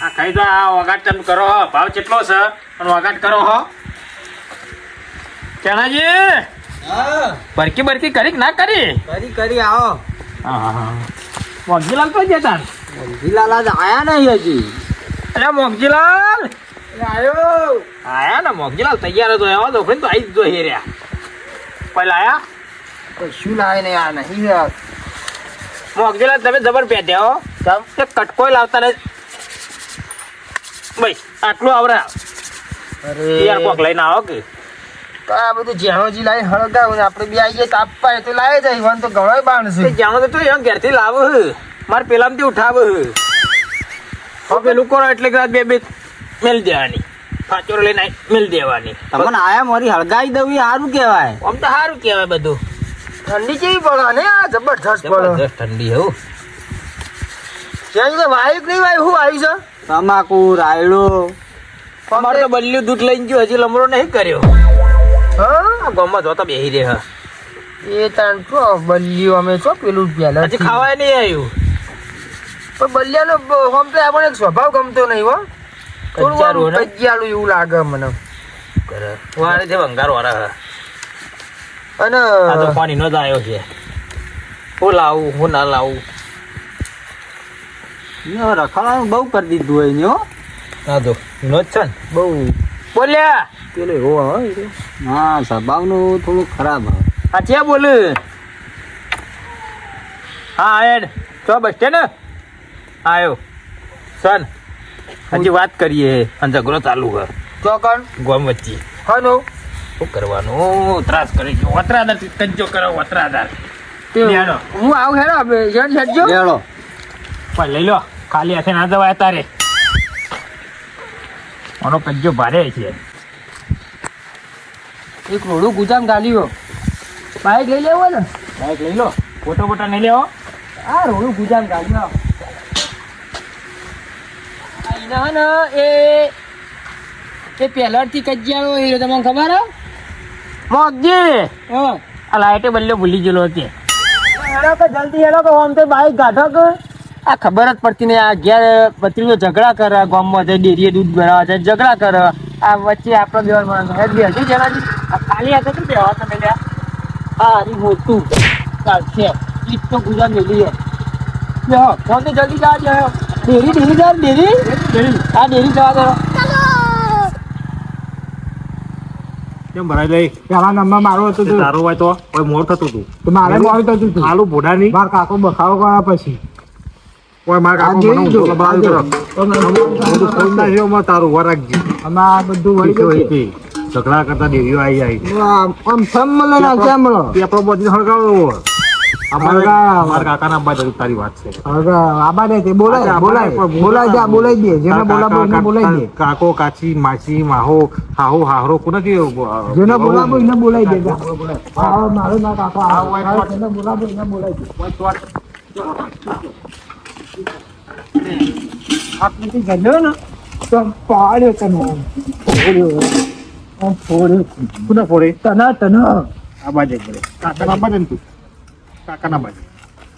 આ ખાઈ તો આ વગાટ તમે કરો હો. ભાવ કેટલો છે? અને વગાટ કરો હો. ચણાજી હા. બરકી બરકી કરી ના કરી? કરી કરી આવો. મોગજીલાલ તો જતા મંજીલાલ આજ આયા નહીં હજી. અરે મોગજીલાલ! આયો. આયા ને? મોગજીલાલ તૈયાર હતો. એવા તો તો આવી જ જો હેર્યા પહેલા આયા કશું લાવે નહીં આ નહીં. મોગજીલાલ તમે જબર પેટ્યા હો. તમે કટકોય લાવતા નહીં. ભાઈ આટલું આવરા યાર કોક લઈને આવો કે? તો આ બધું જેણોજી લાવી હળગાવ ને આપણે બી આવીએ તાપવા એ તો લાવે જાય ઈવન તો ઘણોય બાણ તે તો એમ ઘેરથી લાવ મારે પેલામાંથી ઉઠાવ હવે પેલું કરો એટલે કે બે બે મેલ દેવાની. ફાચોર લઈને મેલ દેવાની. તમને આયા મારી હળગાવી દઉં એ સારું કહેવાય. આમ તો સારું કહેવાય બધું. ઠંડી કેવી પડે ને આ જબરજસ્ત પડે. ઠંડી હો. તો વાયુ નહીં વાયુ? શું આવ્યું છે? તમાકુ રાયડો. અમારે તો બલ્યું દૂધ લઈને ગયો હજી લમડો નહીં કર્યો. હા? ગામમાં જોતા બેહી રહે હા એ તાણ છો બલ્યું અમે છો પેલું પહેલા હજી ખાવાય નહીં આવ્યું. પણ બલ્યાનો આમ તો આપણને સ્વભાવ ગમતો નહીં હો. થોડું કજિયાળું એવું લાગે મને. વારે છે ભંગાર વાળા હા. અને પાણી નો જ આવ્યો છે. હું લાવું હું ના લાવું. રખાવાનું બહુ કરી દીધું હોય ને હો. હા તો નો જ છે ને? બહુ. બોલ્યા. પેલો એવો હોય હા સ્વભાવનું થોડું ખરાબ હોય હા છે બોલ. હા એડ ચો બસ સ્ટેન્ડ? આયો. સન. હજી વાત કરીએ અને ઝઘડો ચાલુ કર ચોકણ ગોમ વચ્ચે. હનો શું કરવાનું? ત્રાસ કરી ગયો. વતરાદાર કંજો કરો વતરાદાર. હું આવું હેડો હેડ પણ લઈ લો. ખાલી હાથે ના જવાય તારે. આનો કજ્જો ભારે છે. એક રોડું ગુજામ ગાલ્યો બાઈક લઈ લેવો ને? બાઈક લઈ લો. ફોટો ફોટો નહીં લેવો. આ રોડું ગુજામ ગાલ્યો ના ના એ એ પહેલાથી કજિયાળો એ તમને ખબર હે? મોગજી! હા. આ લાઈટે બલ્યો ભૂલી ગયેલો હતી જલ્દી હેડો કે આમ તો બાઈક ગાઢો કે? આ ખબર જ પડતી નહીં આ ઘેર પત્રીઓ ઝઘડા કરે ગામમાં જઈ ડેરીએ દૂધ ભરાવા જાય ઝઘડા કરે. આ વચ્ચે આપણો બેવર માણસ હેડ બે હજી આ ખાલી હાથે શું બેહવા તમે લ્યા? હા હરી મોટું. ચાલશે ઈટ તો ગુજરાત મેલી હે બેહો ફોન તો જલ્દી જા જાય ડેરી ડેરી જા ડેરી? ડેરી હા ડેરી જવા દો. કેમ ભરાઈ લઈ પેલા નંબર મારો હતો તે. તારો હોય તો. કોઈ મોર થતું હતું મારે મોડું થતું હતું આલુ ભોડા નહીં મારા કાકો બખાવો કર્યા પછી. કોઈ માર કાકો મને ઊંધો કરો. બધું ખોલ નાખ્યો, માં તારું વરાગજી અમે આ બધું વળી પીછો ગયું. છે. ઝઘડા કરતા દેવીઓ આવી જાય આમ સમ મળે ને કેમ મળે? પેપરો હળગાવો. મારા કાકાના અબ્બા તારી વાત છે. આબા દે તે બોલાય બોલાય. બોલાય જા બોલાય દે. જેને એને બોલાય દે. કાકો કાચી માસી માહો હાહો હાહરો કોને કે જેને બોલાવો એને બોલાય દે. મારો ના કાકો એને બોલાય દે. આપણે ગયો ને તો પાડ્યો તને. ફોડ્યો. ફોડ્યો. કોને ફોડે તના તના. આ બાજે કરે કાકાના બાજે ને તું. કાકાના બાજે.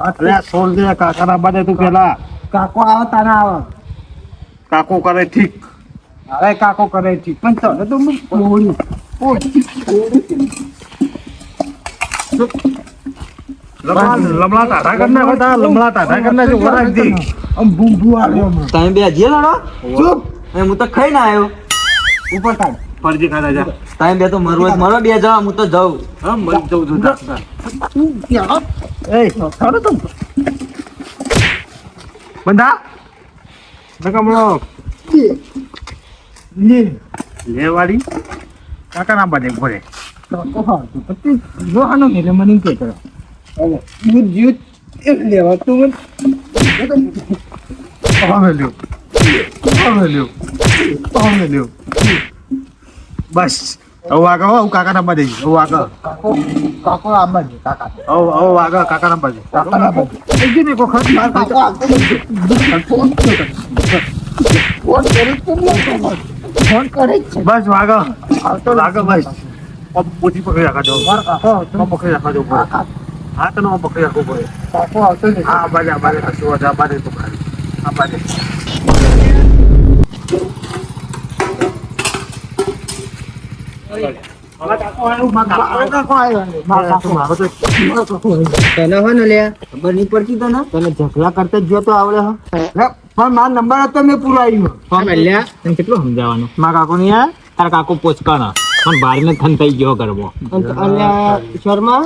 અરે આ સોલ દે કાકાના બાજે તું પેલા. કાકો આવે તને આવે. કાકો કરે ઠીક. અરે કાકો કરે ઠીક. પણ તને તો હું ફોડ્યું. લમણા લમણા તાઢા કર નાખો તા લમણા તાઢા કર નાખો આમ ભૂંભું આવ્યો. તમે બે જે લડો? ચૂપ. હું તો ખાઈને આવ્યો. ઉપર કાઢ ફરજી ખાધા જા. તમે બે તો મરવો મરો બે જવા હું તો જાઉં. હા મરી જાઉં છું જા, જા. તું એ ચાલો તો. બંધા. નકમણો લે. લેવાડી કાકાના બાજે ભરે કાકો હા તો પછી એટલે મને કે કરો હું જીવ એક લેવા તું મને હવે લ્યો લ્યો લ્યો બસ. હવે આગળ હો કાકાના બાજે હવે આગળ કાકો કાકો આ બાજુ કાકા હવે હવે આગળ કાકાના બાજે કાકાના બાજુ થઈ ગઈ ને કોઈ ખર્ચ માર કાકો ફોન ફોન કરે છે બસ આગળ આવતો આગળ બસ પકડી રાખા કાકો પગ પકડી રાખા જો હાથનો પકડી રાખવો પડે પાકો આવતો નહીં હા બાજે આ બાજે કશું વધારે આ બાજે પકડાવી આ બાજે ને લે ખબર નહીં પડતી તને? તને ઝઘડા કરતા જ જોતો આવડે મારો નંબર હતો મેં પુરાવ્યો. પણ એટલે તને કેટલું સમજાવવાનું? મારા કાકો ની તારા કાકો પોચકાના. પણ ભાઈ ને થઈ ગયો ગરબો. શર્મા?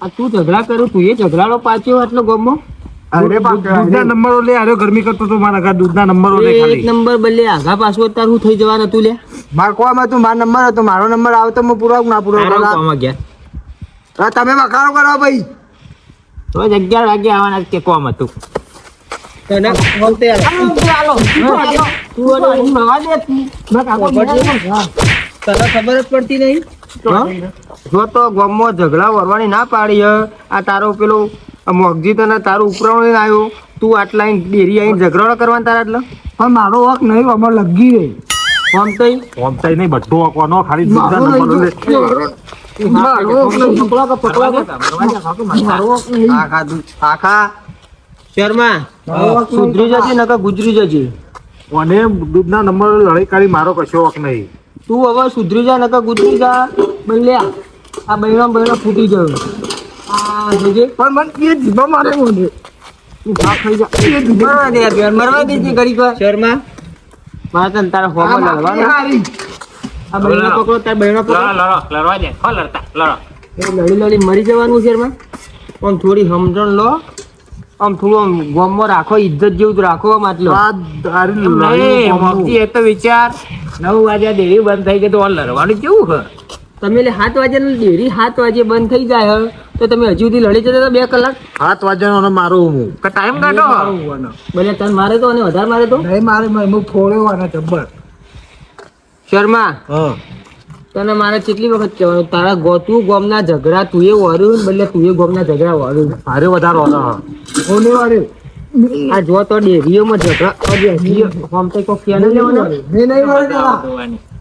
આ તું ઝઘડા કરું તું એ ઝઘડાનો પાછો આટલો ગમો? અરે દૂધના નંબરો લે આરે ગરમી કરતો તો મારા ઘર દૂધના નંબરો લે એક નંબર બદલે આગા પાછું તાર હું થઈ જવાનું તું લે. માર કોમાં તું મારો નંબર હતો મારો નંબર આવતો હું પુરાવું ના પૂરો કોમ ગયા? તમે વખારો કરો ભાઈ. તો અગિયાર વાગે આવવાના કે કોમ હતું. તને બોલતે આલો તું અને રવા દે તને ખબર જ પડતી નહીં? જો તો ગામમાં ઝઘડા વરવાની ના પાડી હે. આ તારો પેલો મોગજી તને તારું ઉપરાણો લઈને આવ્યો. તું આટલા અહીં ડેરી આવીને ઝઘડો કરવાનો તારા એટલે પણ મારો હક નહીં અમાર લગી રહી. ફોન તો ફોન થાય નહીં બધું વાંકવાનો ખાલી દૂધના નંબરો લે. આખા દૂધ- આખા શર્મા? સુધરી જશે નકર ગુજરી જશે અને દૂધના નંબર લડાઈ કાઢી મારો કશો હક નહીં. તું હવે સુધરી જા નકર ગુજરી જા. બલ્યા આ બૈરા બૈરા ફૂટી ગયો. આ જોજે પણ મને એ જીભા મારે મને તું ભાગ ખાઈ જા. મરવા દે યાર મરવા દે છે ઘડીક વાર શર્મા? મારા તને તારા હોમાં લડવાનું. આ બૈરા પકડો તાર બૈરા પકડો. લડો લડો લડવા દે. હો લડતા લડો. એ લડી લડી મરી જવાનું છે એમાં. આમ થોડી સમજણ લો. આમ થોડું આમ ગોમમાં રાખો ઇજ્જત જેવું રાખો માટલો આ દારૂ એ તો વિચાર. નવ વાગ્યા ડેરી બંધ થઈ ગઈ તો લડવાનું કેવું હ? તમે એટલે સાત વાગે ડેરી સાત વાગે બંધ થઈ જાય હે, તો તમે હજુ સુધી લડી જતા હતા બે કલાક? સાત વાગ્યાનો અને મારો હું? ટાઈમ કાઢો ભલે તને મારે તો અને વધારે મારે તો? નહીં મારે હું ફોડ્યો આના જબ્બર. શર્મા હા. તને મારે કેટલી વખત કહેવાનું? તારા ગોતું ગોમના ઝઘડા તું એ વળ્યું બદલે તું એ ગોમના ઝઘડા વળ્યું ભારે વધારે હતો હા. વાળે આ જો તો ડેરીઓમાં ઝઘડા હજી આમ તો ખ્યાલ જ લેવાનો. નહીં વાળે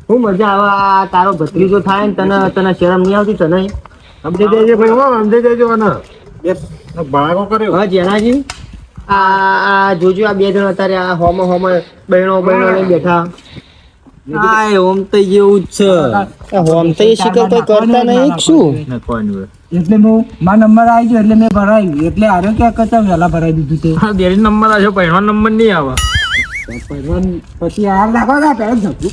હું મજા આવે આ તારો ભત્રીજો થાય ને તને તને શરમ નહીં આવતી તને? સમજી જજો ભાઈ હો, સમજી જજો અને બાળકો કર્યો. હા જેનાજી આ આ જોજો આ બે જણ અત્યારે આ હોમો હોમો બહેણો બહેણો બેઠા. હા ઓમ તો જેવું જ છે. હોમ તો એ શિકર કોઈ કરતા નહીં શું? એટલે હું મારો નંબર આવી ગયો એટલે મેં ભરાયું એટલે આરો ક્યાં કરતા વહેલા ભરાઈ દીધું તે? હા ડેરી નંબર આવશે પહેલો નંબર નહીં આવે. પછી હાર લાગો ગયા પહેલા જતું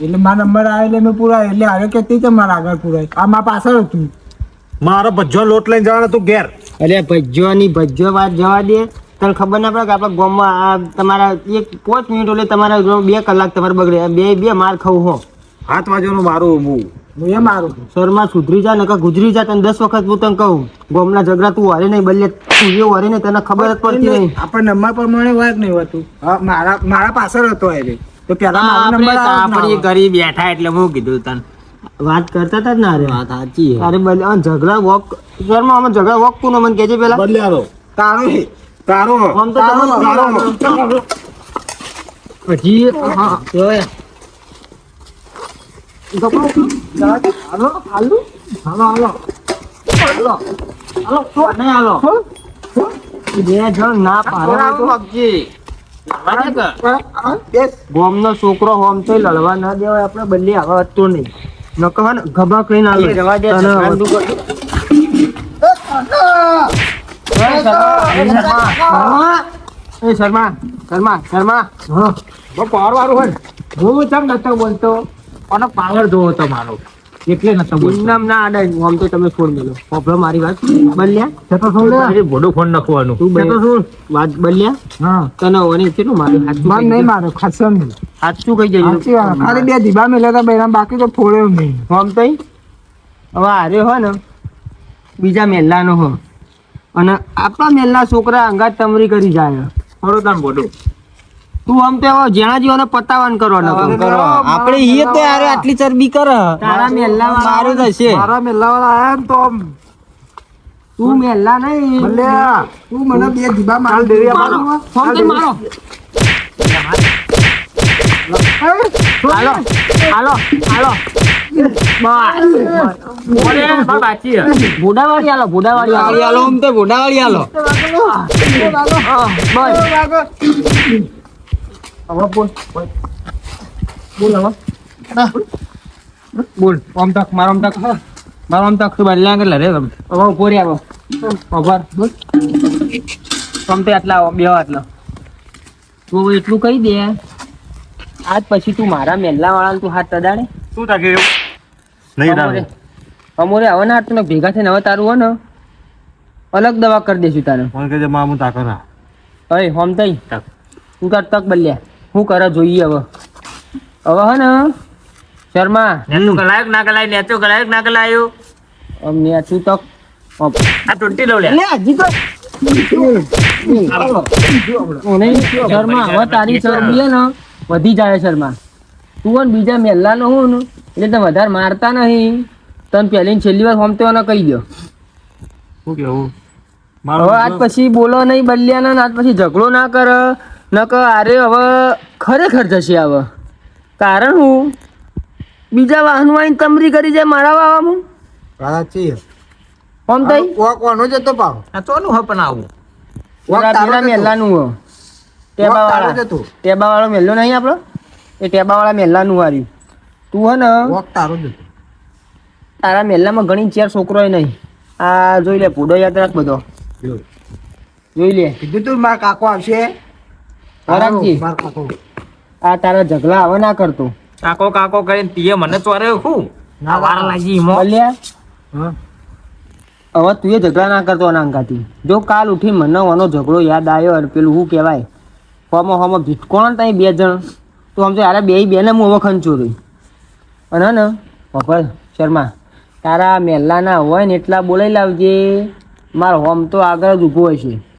એટલે મારો નંબર આવે એટલે મેં પુરાય. એટલે આરો કે તે મારા આગળ પુરાય. આ મારા પાછળ હતું. મારો ભજ્જો લોટ લઈને જવાનો તું ઘેર. અરે ભજ્જોની ભજ્જો વાત જવા દે. તને ખબર ના પડે કે આપણા ગામમાં આ તમારા એક પાંચ મિનિટ એટલે તમારા બે કલાક તમારે બગડે. બે બે માર ખાવું હો. હાથ વાગ્યાનું મારું હું. હું એ મારું શરમાં સુધરી જા નકા ગુજરી જા તને દસ વખત હું તને કહું. ગામના ઝઘડા તું હારે નહીં બદલે તું એ હારે નહીં તને ખબર જ પડતી નહીં. આપણે નંબર પ્રમાણે વાત નહીં હોતું. મારા મારા પાછળ હતો એ તો પેલા મારો નંબર આપણી ઘરે બેઠા એટલે હું કીધું તને. વાત કરતા હતા જ ના અરે વાત સાચી અરે બદલે આ ઝઘડા વોક શરમાં અમે ઝઘડા વોક કોનો મને કહેજે પેલા. બદલ્યારો તારો તારો. આમ તો તમે હજી હા જોયા હાલો હાલો. હાલો હાલો. હાલો. નહીં હાલો. બે જણ ના પાડે તો. બેસ ગોમનો છોકરો હોમ તો લડવા ના દેવાય આપણે બંને હવે હતું નહીં. નકવા ને ગભા કહીને આલે. તને હવે- એ શર્મા શર્મા શર્મા પાવર વાળું હોય હું ચમ નતો બોલતો અને પાવર જોવો તમારો એટલે નતો બોલતો ના આડાય આમ તો તમે ફોન મેલો પોપડો મારી વાત બલ્યા ભોડું ફોન નાખવાનું તું બે- વાત બલ્યા હા તને ઓની કેટલું માર નહીં દેજો. મારો ખાસો નહીં હાચું કહી જજો ખાલી બે દીબા મેલ્યા હતા બૈરામ બાકી તો ફોડ્યો નહીં આમ તો હવે આરે હો ને બીજા મેલ્લાનો હો. અને આપણા મેલના છોકરા અંગાત તમરી કરી જાય. તને ભોડું તું આમ તો જેણા જીવાને પતાવાન કરો આપણે ઈએ તો યાર આટલી ચરબી કરે. તારા મેલ્લા મારું થશે. મારા મેલાવાળા આયા ને તો આમ. તું મેલ્લા નહીં. ભલે તું મને બે જીબા માલ દેવી મારો ફોન કરી મારો. હાલો હાલો હાલો. આમ તો બોલ મારો ઓમ તક મારો ઓમ તક બદલ્યા કે લરે હવે ઊભો રે આવો ઉભર બોલ તમ તે આટલા બે આટલા તું એટલું કહી દે આજ પછી તું મારા મેલ્લા વાળા તું હાથ તદાડે શું તાકે નહીં રાવે અમોરે હવે ના તને ભેગા થઈને હવે તારું હો ને. અલગ દવા કરી દેશું તારે. ફોન કરજે મામું તાકો ના અય હોમ તઈ તું તાર તક બદલ્યા હું કરે જોઈએ હવે. હવે હે ને શર્મા. નેતું કલાયક ના કલાય નેતું કલાયક ના કલાયો. અમને તું તક. આ ટુંટી લઉં લે. લે હજી તો શર્મા. હવે તારી ચરબી હે ને વધી જાય શર્મા. તું બીજા મેલ્લા નો હું એટલે તમે વધારે મારતા નહીં. તને પહેલી છેલ્લી વાર હોમ તો કહી દો શું કેવું હવે આજ પછી બોલો નહીં બદલ્યા ને આજ પછી ઝઘડો ના કર ન કર અરે હવે ખરેખર જશે હવે કારણ હું બીજા વાહનો વાહન તમરી કરી જાય મારા વાવામાં સાચી હોમ તઈ? કોક વાનો જતો પાવ આ ચોનું હપન આવું. વોક તારા જતો. હો. ટેબા વાળા ટેબા વાળો મેલ્લો નહીં આપણો? એ ટેબા વાળા મેલ્લાનું વાર્યું તું હે ને? વોક તારો જતો તારા મેલ્લામાં ઘણી ચાર છોકરો નહીં. આ જોઈ લે પૂડો યાદ રાખ બધો. જોઈ લે. કીધું તું મારા કાકો આવશે. મારા આ તારા ઝઘડા હવે ના કરતો. કાકો કાકો કરીને તીએ મને ચોરે હું ના વાર લાગી બલ્યા હા. હવે તું એ ઝઘડા ના કરતો અનાંકાથી જો કાલ ઉઠી મને વાનો ઝઘડો યાદ આવ્યો અને પેલું શું કહેવાય? હોમો હોમો ભીટકોણ ત્યાં બે જણ. તો આમ તો યાર બે બેને હું હવે ખંચોરી અને ને, પપ્પા, શર્મા, તારા મેલ્લાના હોય ને એટલા બોલાઈ લાવજે. મારો હોમ તો આગળ જ ઊભો હશે